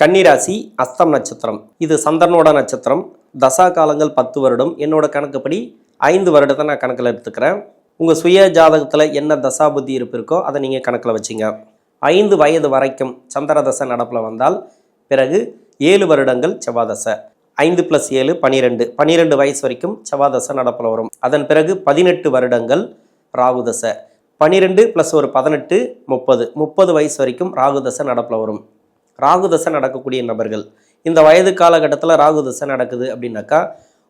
கன்னிராசி அஸ்தம் நட்சத்திரம். இது சந்திரனோட நட்சத்திரம். தசா காலங்கள் பத்து வருடம். என்னோட கணக்குப்படி ஐந்து வருடத்தை நான் கணக்கில் எடுத்துக்கிறேன். உங்கள் சுய ஜாதகத்தில் என்ன தசாபுத்தி இருப்பு இருக்கோ அதை நீங்கள் கணக்கில் வச்சிங்க. ஐந்து வயது வரைக்கும் சந்திர தசை நடப்பில் வந்தால் பிறகு ஏழு வருடங்கள் செவ்வாதசை ஐந்து ப்ளஸ் ஏழு பனிரெண்டு. பனிரெண்டு வயசு வரைக்கும் செவ்வாதசை நடப்பில் வரும். அதன் பிறகு பதினெட்டு வருடங்கள் ராகுதசை பனிரெண்டு ப்ளஸ் ஒரு பதினெட்டு முப்பது. முப்பது வயசு வரைக்கும் ராகுதசை நடப்பில் வரும். ராகுதசை நடக்கக்கூடிய நபர்கள். இந்த வயது காலகட்டத்தில் ராகுதசை நடக்குது அப்படின்னாக்கா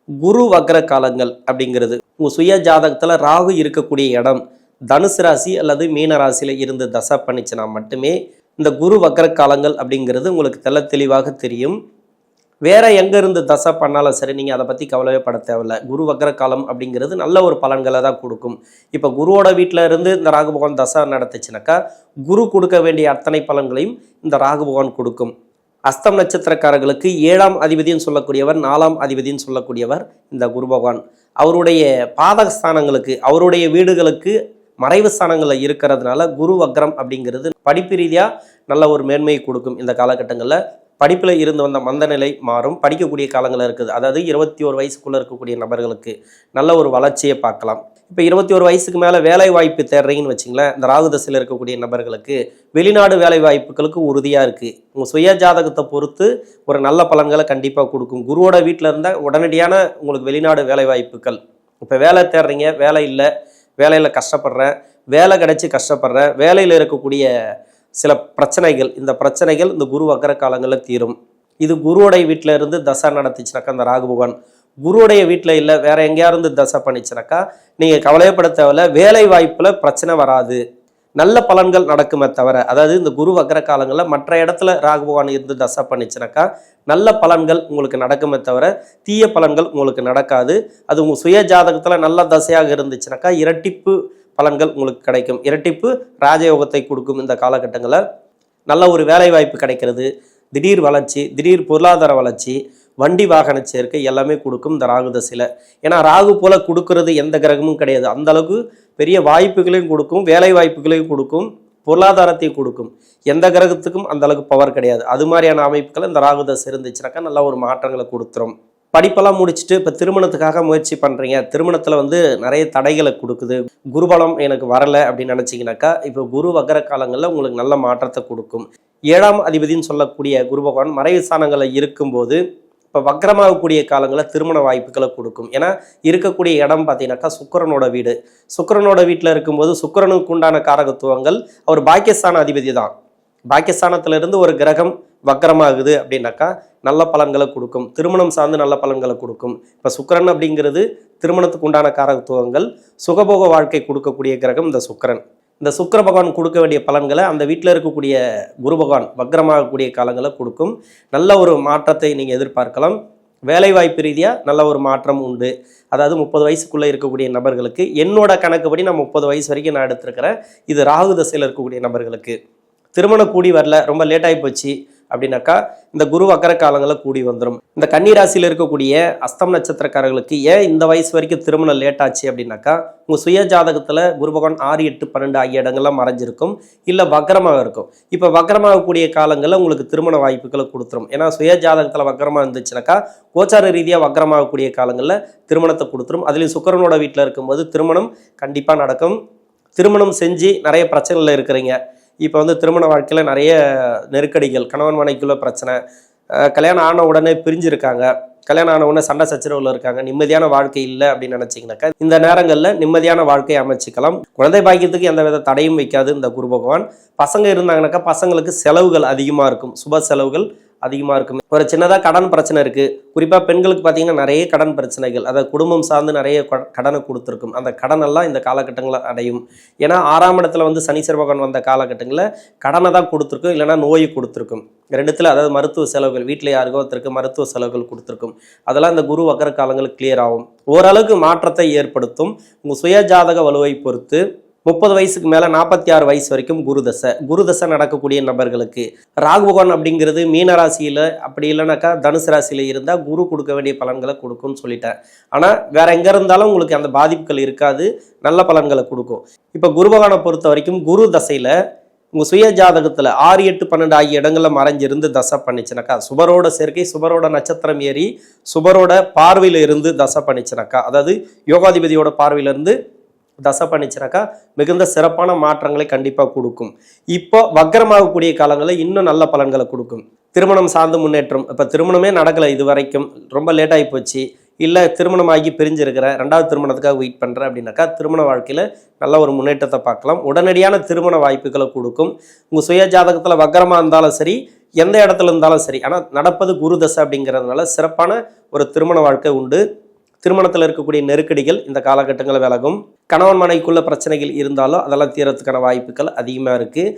குரு வக்ர காலங்கள் அப்படிங்கிறது. உங்கள் சுய ஜாதகத்தில் ராகு இருக்கக்கூடிய இடம் தனுசு ராசி அல்லது மீன ராசியில் இருந்து தசை பண்ணிச்சுனா மட்டுமே இந்த குரு வக்ர காலங்கள் அப்படிங்கிறது உங்களுக்கு தெல்ல தெளிவாக தெரியும். வேற எங்க இருந்து தசை பண்ணாலும் சரி நீங்கள் அதை பற்றி கவலையே பட தேவையில்ல. குரு வக்ர காலம் அப்படிங்கிறது நல்ல ஒரு பலன்களை தான் கொடுக்கும். இப்போ குருவோட வீட்டில் இருந்து இந்த ராகு பகவான் தசை நடத்துச்சுனாக்கா குரு கொடுக்க வேண்டிய அத்தனை பலன்களையும் இந்த ராகு பகவான் கொடுக்கும். அஸ்தம் நட்சத்திரக்காரர்களுக்கு ஏழாம் அதிபதின்னு சொல்லக்கூடியவர் நாலாம் அதிபதின்னு சொல்லக்கூடியவர் இந்த குரு பகவான். அவருடைய பாதக ஸ்தானங்களுக்கு அவருடைய வீடுகளுக்கு மறைவு ஸ்தானங்களில் இருக்கிறதுனால குரு வக்ரம் அப்படிங்கிறது படிப்பு ரீதியாக நல்ல ஒரு மேன்மையை கொடுக்கும் இந்த காலகட்டங்களில். படிப்பில் இருந்து வந்த மந்த நிலை மாறும். படிக்கக்கூடிய காலங்களில் இருக்குது. அதாவது இருபத்தி ஒரு வயசுக்குள்ளே இருக்கக்கூடிய நபர்களுக்கு நல்ல ஒரு வளர்ச்சியை பார்க்கலாம். இப்போ இருபத்தி ஒரு வயசுக்கு மேலே வேலை வாய்ப்பு தேடுறீங்கன்னு வச்சிங்களேன் இந்த ராகுதசையில் இருக்கக்கூடிய நபர்களுக்கு வெளிநாடு வேலை வாய்ப்புகளுக்கு உறுதியாக இருக்குது உங்கள் சுய ஜாதகத்தை பொறுத்து ஒரு நல்ல பலன்களை கண்டிப்பாக கொடுக்கும். குருவோட வீட்டில் இருந்தால் உடனடியான உங்களுக்கு வெளிநாடு வேலை வாய்ப்புகள் இப்போ வேலை தேடுறீங்க வேலை இல்லை வேலையில் கஷ்டப்படுறேன் வேலை கிடச்சி கஷ்டப்படுறேன் வேலையில் இருக்கக்கூடிய சில பிரச்சனைகள் இந்த பிரச்சனைகள் இந்த குரு வக்கர காலங்களில் தீரும். இது குருவுடைய வீட்டில் இருந்து தசை நடத்துச்சுனாக்கா அந்த ராகு பகவான். குருவுடைய வீட்டில் இல்லை வேற எங்கேயா இருந்து தசை பண்ணிச்சுனாக்கா நீங்கள் கவலையப்பட தேவையில்ல வேலை வாய்ப்பில் பிரச்சனை வராது. நல்ல பலன்கள் நடக்குமே தவிர அதாவது இந்த குரு வக்கர காலங்களில் மற்ற இடத்துல ராகு பகவான் இருந்து தசை பண்ணிச்சுனாக்கா நல்ல பலன்கள் உங்களுக்கு நடக்குமே தவிர தீய பலன்கள் உங்களுக்கு நடக்காது. அது உங்கள் சுய ஜாதகத்தில் நல்ல தசையாக இருந்துச்சுனாக்கா இரட்டிப்பு பலன்கள் உங்களுக்கு கிடைக்கும். இரட்டிப்பு ராஜயோகத்தை கொடுக்கும் இந்த காலகட்டங்களில் நல்ல ஒரு வேலைவாய்ப்பு கிடைக்கிறது. திடீர் வளர்ச்சி திடீர் பொருளாதார வளர்ச்சி வண்டி வாகன சேர்க்கை எல்லாமே கொடுக்கும் இந்த ராகு தசையில். ஏன்னா ராகு போல கொடுக்கறது எந்த கிரகமும் கிடையாது. அந்தளவுக்கு பெரிய வாய்ப்புகளையும் கொடுக்கும் வேலை வாய்ப்புகளையும் கொடுக்கும் பொருளாதாரத்தையும் கொடுக்கும். எந்த கிரகத்துக்கும் அந்தளவுக்கு பவர் கிடையாது. அது மாதிரியான அமைப்புகள் இந்த ராகு தசை இருந்துச்சுனாக்கா நல்ல ஒரு மாற்றங்களை கொடுத்துரும். படிப்பெல்லாம் முடிச்சுட்டு இப்போ திருமணத்துக்காக முயற்சி பண்ணுறீங்க திருமணத்தில் வந்து நிறைய தடைகளை கொடுக்குது. குருபலம் எனக்கு வரலை அப்படின்னு நினச்சிங்கனாக்கா இப்போ குரு வகர காலங்களில் உங்களுக்கு நல்ல மாற்றத்தை கொடுக்கும். ஏழாம் அதிபதின்னு சொல்லக்கூடிய குரு பகவான் மறைவு ஸ்தானங்களில் இருக்கும்போது இப்போ வக்கரமாகக்கூடிய காலங்களில் திருமண வாய்ப்புகளை கொடுக்கும். ஏன்னா இருக்கக்கூடிய இடம் பார்த்தீங்கன்னாக்கா சுக்கிரனோட வீடு. சுக்கிரனோட வீட்டில் இருக்கும்போது சுக்கிரனுக்கு உண்டான காரகத்துவங்கள் அவர் பாக்கியஸ்தான அதிபதி தான். பாகிஸ்தானத்திலிருந்து ஒரு கிரகம் வக்கரமாகுது அப்படின்னாக்கா நல்ல பலன்களை கொடுக்கும். திருமணம் சார்ந்து நல்ல பலன்களை கொடுக்கும். இப்போ சுக்கரன் அப்படிங்கிறது திருமணத்துக்கு உண்டான காரத்துவங்கள் சுகபோக வாழ்க்கை கொடுக்கக்கூடிய கிரகம் இந்த சுக்கிரன். இந்த சுக்கர பகவான் கொடுக்க வேண்டிய பலன்களை அந்த வீட்டில் இருக்கக்கூடிய குரு பகவான் வக்ரமாகக்கூடிய காலங்களை கொடுக்கும். நல்ல ஒரு மாற்றத்தை நீங்கள் எதிர்பார்க்கலாம். வேலைவாய்ப்பு ரீதியாக நல்ல ஒரு மாற்றம் உண்டு. அதாவது முப்பது வயசுக்குள்ளே இருக்கக்கூடிய நபர்களுக்கு என்னோட கணக்குப்படி நான் முப்பது வயசு வரைக்கும் நான் எடுத்திருக்கிறேன். இது ராகு தசையில் இருக்கக்கூடிய நபர்களுக்கு. திருமணம் கூடி வரல ரொம்ப லேட் ஆகி போச்சு அப்படின்னாக்கா இந்த குரு வக்கர காலங்களில் கூடி வந்துடும் இந்த கன்னிராசியில் இருக்கக்கூடிய அஸ்தம் நட்சத்திரக்காரர்களுக்கு ஏன் இந்த வயசு வரைக்கும் திருமணம் லேட் ஆச்சு அப்படின்னாக்கா உங்கள் சுய ஜாதகத்தில் குரு பகவான் ஆறு எட்டு பன்னெண்டு ஆகிய இடங்கள்லாம் மறைஞ்சிருக்கும் இல்லை வக்கரமாக இருக்கும். இப்போ வக்கரமாகக்கூடிய காலங்களில் உங்களுக்கு திருமண வாய்ப்புகளை கொடுத்துரும். ஏன்னா சுய ஜாதகத்தில் வக்கரமாக இருந்துச்சுனாக்கா கோச்சார ரீதியாக வக்கரமாகக்கூடிய காலங்களில் திருமணத்தை கொடுத்துரும். அதுலேயும் சுக்கரனோட வீட்டில் இருக்கும்போது திருமணம் கண்டிப்பாக நடக்கும். திருமணம் செஞ்சு நிறைய பிரச்சனைகள் இருக்கிறீங்க. இப்போ வந்து திருமண வாழ்க்கையில் நிறைய நெருக்கடிகள் கணவன் மனைக்குள்ள பிரச்சனை கல்யாணம் ஆன உடனே பிரிஞ்சிருக்காங்க. கல்யாணம் ஆன உடனே சண்டை சச்சரவுல இருக்காங்க. நிம்மதியான வாழ்க்கை இல்லை அப்படின்னு நினைச்சீங்கன்னாக்கா இந்த நேரங்களில் நிம்மதியான வாழ்க்கையை அமைச்சிக்கலாம். குழந்தை பாக்கியத்துக்கு எந்த வித தடையும் வைக்காது இந்த குரு பகவான். பசங்க இருந்தாங்கனாக்கா பசங்களுக்கு செலவுகள் அதிகமாக இருக்கும். சுப செலவுகள் அதிகமாக இருக்கும். ஒரு சின்னதாக கடன் பிரச்சனை இருக்குது குறிப்பாக பெண்களுக்கு பார்த்தீங்கன்னா நிறைய கடன் பிரச்சனைகள். அதை குடும்பம் சார்ந்து நிறைய கடனை கொடுத்துருக்கும். அந்த கடனெல்லாம் இந்த காலகட்டங்களில் அடையும். ஏன்னா ஆறாம் இடத்துல வந்து சனி பகவான் வந்த காலகட்டங்களில் கடனை தான் கொடுத்துருக்கும். இல்லைன்னா நோயை கொடுத்துருக்கும். ரெண்டுத்தில் அதாவது மருத்துவ செலவுகள் வீட்டில் யாருக்கோ ஒருத்தருக்கு மருத்துவ செலவுகள் கொடுத்துருக்கும். அதெல்லாம் இந்த குரு வக்கர காலங்களுக்கு கிளியர் ஆகும். ஓரளவுக்கு மாற்றத்தை ஏற்படுத்தும். உங்கள் சுய ஜாதக வலுவை பொறுத்து முப்பது வயசுக்கு மேலே நாற்பத்தி ஆறு வயசு வரைக்கும் குருதசை. குருதசை நடக்கக்கூடிய நபர்களுக்கு ராகுபகவான் அப்படிங்கிறது மீன ராசியில் அப்படி இல்லைனாக்கா தனுசு ராசியில் இருந்தால் குரு கொடுக்க வேண்டிய பலன்களை கொடுக்கும்னு சொல்லிட்டேன். ஆனால் வேற எங்கே இருந்தாலும் உங்களுக்கு அந்த பாதிப்புகள் இருக்காது. நல்ல பலன்களை கொடுக்கும். இப்போ குரு பகவானை பொறுத்த வரைக்கும் குரு தசையில் உங்கள் சுய ஜாதகத்தில் ஆறு எட்டு பன்னெண்டு ஆகிய இடங்களில் மறைஞ்சிருந்து தசை பண்ணிச்சுனாக்கா சுபரோட சேர்க்கை சுபரோட நட்சத்திரம் ஏறி சுபரோட பார்வையில் இருந்து தசை பண்ணிச்சுனாக்கா அதாவது யோகாதிபதியோட பார்வையிலிருந்து தசை பண்ணிச்சுனாக்கா மிகுந்த சிறப்பான மாற்றங்களை கண்டிப்பாக கொடுக்கும். இப்போ வக்கரமாகக்கூடிய காலங்களில் இன்னும் நல்ல பலன்களை கொடுக்கும். திருமணம் சார்ந்த முன்னேற்றம். இப்போ திருமணமே நடக்கலை இது வரைக்கும் ரொம்ப லேட்டாகி போச்சு. இல்லை திருமணமாகி பிரிஞ்சிருக்கிற. ரெண்டாவது திருமணத்துக்காக வெயிட் பண்ணுறேன் அப்படின்னாக்கா திருமண வாழ்க்கையில் நல்ல ஒரு முன்னேற்றத்தை பார்க்கலாம். உடனடியான திருமண வாய்ப்புகளை கொடுக்கும். உங்கள் சுய ஜாதகத்தில் வக்கரமாக இருந்தாலும் சரி எந்த இடத்துல இருந்தாலும் சரி ஆனால் நடப்பது குரு தசை அப்படிங்கிறதுனால சிறப்பான ஒரு திருமண வாழ்க்கை உண்டு. திருமணத்தில் இருக்கக்கூடிய நெருக்கடிகள் இந்த காலகட்டங்களில் விலகும். கணவன் மனைக்குள்ள பிரச்சனைகள் இருந்தாலும் அதெல்லாம் தீரத்துக்கான வாய்ப்புகள் அதிகமாக இருக்குது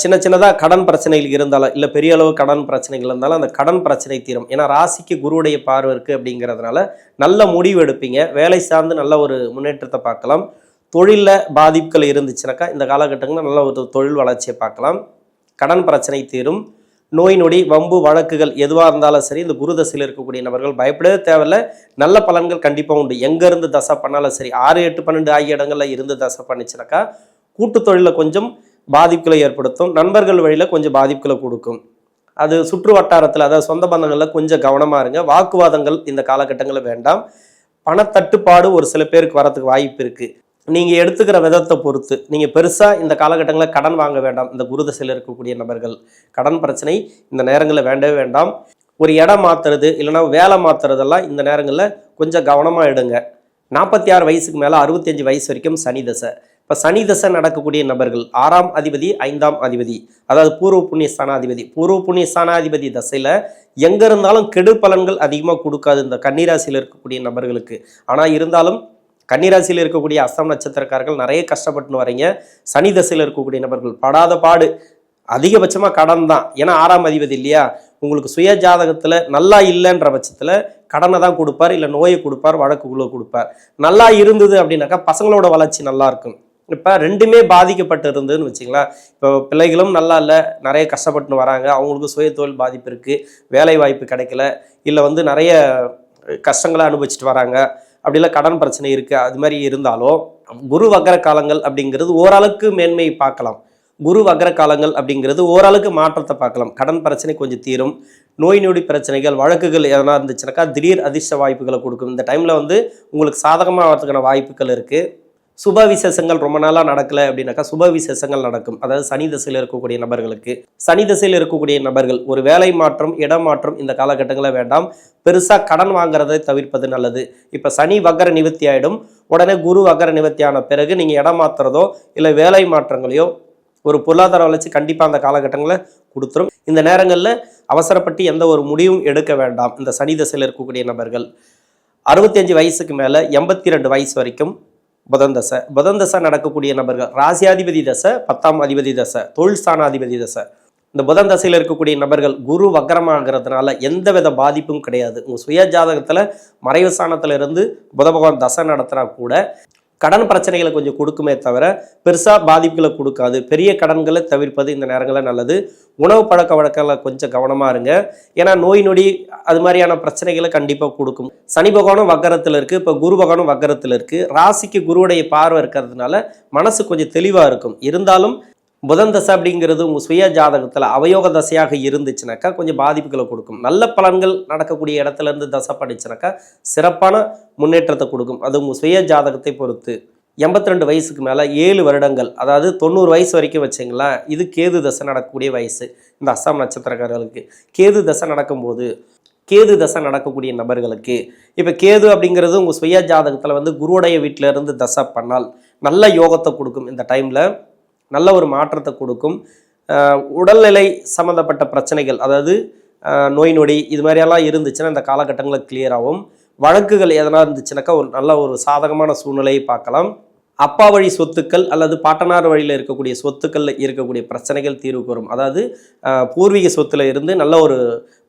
சின்ன சின்னதாக கடன் பிரச்சனைகள் இருந்தாலும் இல்லை பெரிய அளவு கடன் பிரச்சனைகள் இருந்தாலும் அந்த கடன் பிரச்சனை தீரும். ஏன்னா ராசிக்கு குருவுடைய பார்வை இருக்குது அப்படிங்கிறதுனால நல்ல முடிவு எடுப்பீங்க. வேலை சார்ந்து நல்ல ஒரு முன்னேற்றத்தை பார்க்கலாம். தொழிலில் பாதிப்புகள் இருந்துச்சுனாக்கா இந்த காலகட்டங்களில் நல்ல ஒரு தொழில் வளர்ச்சியை பார்க்கலாம். கடன் பிரச்சனை தீரும். நோய் நொடி வம்பு வழக்குகள் எதுவாக இருந்தாலும் சரி இந்த குரு தசையில் இருக்கக்கூடிய நபர்கள் பயப்படவே தேவையில்ல. நல்ல பலன்கள் கண்டிப்பாக உண்டு. எங்கேருந்து தசை பண்ணாலும் சரி ஆறு எட்டு பன்னெண்டு ஆகிய இடங்களில் இருந்து தசை பண்ணிச்சுனாக்கா கூட்டு தொழிலில் கொஞ்சம் பாதிப்புகளை ஏற்படுத்தும். நண்பர்கள் வழியில் கொஞ்சம் பாதிப்புகளை கொடுக்கும். அது சுற்று வட்டாரத்தில் அதாவது சொந்த பந்தங்களில் கொஞ்சம் கவனமாக இருங்க. வாக்குவாதங்கள் இந்த காலகட்டங்களில் வேண்டாம். பணத்தட்டுப்பாடு ஒரு சில பேருக்கு வரத்துக்கு வாய்ப்பு இருக்குது நீங்கள் எடுத்துக்கிற விதத்தை பொறுத்து நீங்கள் பெருசாக இந்த காலகட்டங்களில் கடன் வாங்க வேண்டாம். இந்த குருதசையில் இருக்கக்கூடிய நபர்கள் கடன் பிரச்சனை இந்த நேரங்களில் வேண்டவே வேண்டாம். ஒரு இடம் மாற்றுறது இல்லைன்னா வேலை மாற்றுறதெல்லாம் இந்த நேரங்களில் கொஞ்சம் கவனமாக எடுங்க. நாற்பத்தி ஆறு வயசுக்கு மேலே அறுபத்தஞ்சு வயசு வரைக்கும் சனி தசை. இப்போ சனி தசை நடக்கக்கூடிய நபர்கள் ஆறாம் அதிபதி ஐந்தாம் அதிபதி அதாவது பூர்வ புண்ணிய ஸ்தானாதிபதி. பூர்வ புண்ணிய ஸ்தானாதிபதி தசையில் எங்கே இருந்தாலும் கெடு பலன்கள் அதிகமாக கொடுக்காது இந்த கன்னிராசியில் இருக்கக்கூடிய நபர்களுக்கு. ஆனால் இருந்தாலும் கன்னிராசியில் இருக்கக்கூடிய அஸ்தம் நட்சத்திரக்காரர்கள் நிறைய கஷ்டப்பட்டுன்னு வரீங்க. சனி தசையில் இருக்கக்கூடிய நபர்கள் படாத பாடு. அதிகபட்சமாக கடன் தான். ஏன்னா ஆறாம் அதிபதி இல்லையா? உங்களுக்கு சுய ஜாதகத்தில் நல்லா இல்லைன்ற பட்சத்தில் கடனை தான் கொடுப்பார். இல்லை நோயை கொடுப்பார் வழக்குகளை கொடுப்பார். நல்லா இருந்தது அப்படின்னாக்கா பசங்களோட வளர்ச்சி நல்லா இருக்கும். இப்போ ரெண்டுமே பாதிக்கப்பட்டு இருந்ததுன்னு வச்சுங்களேன் இப்போ பிள்ளைகளும் நல்லா இல்லை நிறைய கஷ்டப்பட்டுன்னு வராங்க. அவங்களுக்கு சுய தொழில் பாதிப்பு இருக்குது வேலை வாய்ப்பு கிடைக்கல. இல்லை வந்து நிறைய கஷ்டங்களை அனுபவிச்சுட்டு வராங்க. அப்படிலாம் கடன் பிரச்சனை இருக்குது அது மாதிரி இருந்தாலும் குரு வக்கர காலங்கள் அப்படிங்கிறது ஓரளவுக்கு மேன்மை பார்க்கலாம். குரு வக்கர காலங்கள் அப்படிங்கிறது ஓரளவுக்கு மாற்றத்தை பார்க்கலாம். கடன் பிரச்சனை கொஞ்சம் தீரும். நோய் நொடி பிரச்சனைகள் வழக்குகள் எதனா இருந்துச்சுனாக்கா திடீர் அதிர்ஷ்ட வாய்ப்புகளை கொடுக்கும். இந்த டைமில் வந்து உங்களுக்கு சாதகமாக வரதுக்கான வாய்ப்புகள் இருக்குது சுப விசேஷங்கள் ரொம்ப நாளாக நடக்கலை அப்படின்னாக்கா சுப விசேஷங்கள் நடக்கும். அதாவது சனி திசையில் இருக்கக்கூடிய நபர்களுக்கு. சனி திசையில் இருக்கக்கூடிய நபர்கள் ஒரு வேலை மாற்றம் இடம் மாற்றம் இந்த காலகட்டங்களில் வேண்டாம். பெருசாக கடன் வாங்குறதை தவிர்ப்பது நல்லது. இப்போ சனி வக்கர நிவர்த்தி ஆகிடும் உடனே குரு வக்கர நிவர்த்தி ஆன பிறகு நீங்கள் இடம் மாற்றுறதோ இல்லை வேலை மாற்றங்களையோ ஒரு பொருளாதார வளர்ச்சி கண்டிப்பாக அந்த காலகட்டங்களில் கொடுத்துரும். இந்த நேரங்களில் அவசரப்பட்டு எந்த ஒரு முடிவும் எடுக்க வேண்டாம். இந்த சனி திசையில் இருக்கக்கூடிய நபர்கள். அறுபத்தஞ்சு வயசுக்கு மேலே எண்பத்தி ரெண்டு வயசு வரைக்கும் புதந்தசை புதந்தசை நடக்கக்கூடிய நபர்கள் ராசியாதிபதி தசை பத்தாம் அதிபதி தசை தொழில் ஸ்தானாதிபதி தசை. இந்த புதன் தசையில் இருக்கக்கூடிய நபர்கள் குரு வக்கரமாகிறதுனால எந்தவித பாதிப்பும் கிடையாது. உங்கள் சுய ஜாதகத்தில் மறைவு ஸ்தானத்துல இருந்து புத பகவான் தசை நடத்தினா கூட கடன் பிரச்சனைகளை கொஞ்சம் கொடுக்குமே தவிர பெருசாக பாதிப்புகளை கொடுக்காது. பெரிய கடன்களை தவிர்ப்பது இந்த நேரங்களில் நல்லது. உணவு பழக்க வழக்கங்களில் கொஞ்சம் கவனமாக இருங்க. ஏன்னா நோய் நொடி அது மாதிரியான பிரச்சனைகளை கண்டிப்பாக கொடுக்கும். சனி பகவானும் வக்கரத்தில் இருக்குது இப்போ குரு பகவானும் வக்கரத்தில் இருக்குது ராசிக்கு குருவுடைய பார்வை இருக்கிறதுனால மனசு கொஞ்சம் தெளிவாக இருக்கும். இருந்தாலும் புதன் தசை அப்படிங்கிறது உங்கள் சுய ஜாதகத்தில் அவயோக தசையாக இருந்துச்சுனாக்கா கொஞ்சம் பாதிப்புகளை கொடுக்கும். நல்ல பலன்கள் நடக்கக்கூடிய இடத்துல இருந்து தசை படிச்சுனாக்கா சிறப்பான முன்னேற்றத்தை கொடுக்கும். அது உங்கள் சுய ஜாதகத்தை பொறுத்து. எண்பத்தி ரெண்டு வயசுக்கு மேலே ஏழு வருடங்கள் அதாவது தொண்ணூறு வயசு வரைக்கும் வச்சிங்களேன் இது கேது தசை நடக்கக்கூடிய வயசு. இந்த அஸ்ஸாம் நட்சத்திரக்காரர்களுக்கு கேது தசை நடக்கும்போது கேது தசை நடக்கக்கூடிய நபர்களுக்கு இப்போ கேது அப்படிங்கிறது உங்கள் சுய ஜாதகத்தில் வந்து குருவுடைய வீட்டிலேருந்து தசை பண்ணால் நல்ல யோகத்தை கொடுக்கும். இந்த டைமில் நல்ல ஒரு மாற்றத்தை கொடுக்கும். உடல்நிலை சம்மந்தப்பட்ட பிரச்சனைகள் அதாவது நோய் நொடி இது மாதிரியெல்லாம் இருந்துச்சுன்னா இந்த காலகட்டங்களில் clear வழக்குகள் எதனா இருந்துச்சுனாக்கா ஒரு நல்ல ஒரு சாதகமான சூழ்நிலையை பார்க்கலாம். அப்பா வழி சொத்துக்கள் அல்லது பாட்டனார் வழியில் இருக்கக்கூடிய சொத்துக்களில் இருக்கக்கூடிய பிரச்சனைகள் தீர்வுக்கு வரும் அதாவது பூர்வீக சொத்துல இருந்து நல்ல ஒரு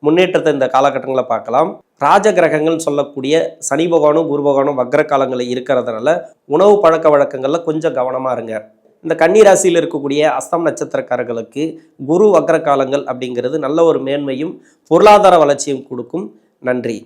முன்னேற்றத்தை இந்த காலகட்டங்களில் பார்க்கலாம். ராஜ கிரகங்கள்னு சொல்லக்கூடிய சனி பகவானும் குரு பகவானும் வக்ர காலங்களில் இருக்கிறதுனால உணவு பழக்க வழக்கங்களில் கொஞ்சம் கவனமாக இருங்க. இந்த கன்னிராசியில் இருக்கக்கூடிய அஸ்தம் நட்சத்திரக்காரர்களுக்கு குரு வக்ர காலங்கள் அப்படிங்கிறது நல்ல ஒரு மேன்மையும் பொருளாதார வளர்ச்சியும் கொடுக்கும். நன்றி.